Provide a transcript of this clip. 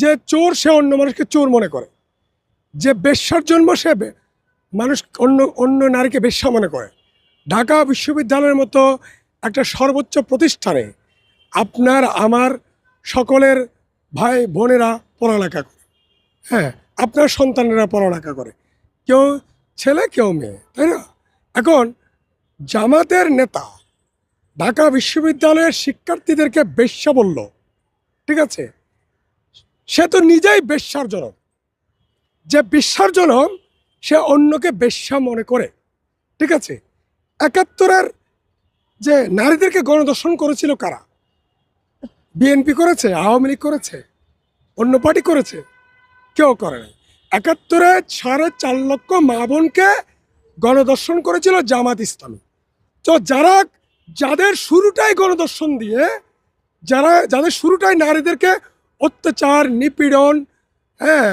যে চোর সে অন্য মানুষকে চোর মনে করে। যে বেশ্যার জন্ম সে মানুষ অন্য অন্য নারীকে বেশ্যা মনে করে। ঢাকা বিশ্ববিদ্যালয়ের মতো একটা সর্বোচ্চ প্রতিষ্ঠানে আপনার, আমার সকলের ভাই বোনেরা পড়ালেখা করে। হ্যাঁ আপনার সন্তানেরা পড়ালেখা করে। কেউ ছেলে, কেউ মেয়ে, তাই না? এখন জামাতের নেতা ঢাকা বিশ্ববিদ্যালয়ের শিক্ষার্থীদেরকে বেশ্যা বলল, ঠিক আছে? সে তো নিজেই বেশ্যার জনক যে বিশ্বার জনক সে অন্যকে বেশ্যা মনে করে। ঠিক আছে? একাত্তরের যে নারীদেরকে গণদর্শন করেছিল কারা? বিএনপি করেছে, আওয়ামী লীগ করেছে, অন্য পার্টি করেছে? কেউ করে নাই। একাত্তরে সাড়ে চার লক্ষ মা বোনকে গণদর্শন করেছিল জামাত ইসলামী। তো যারা, যাদের শুরুটাই গণদর্শন দিয়ে, যারা, যাদের শুরুটাই নারীদেরকে অত্যাচার নিপীড়ন হ্যাঁ।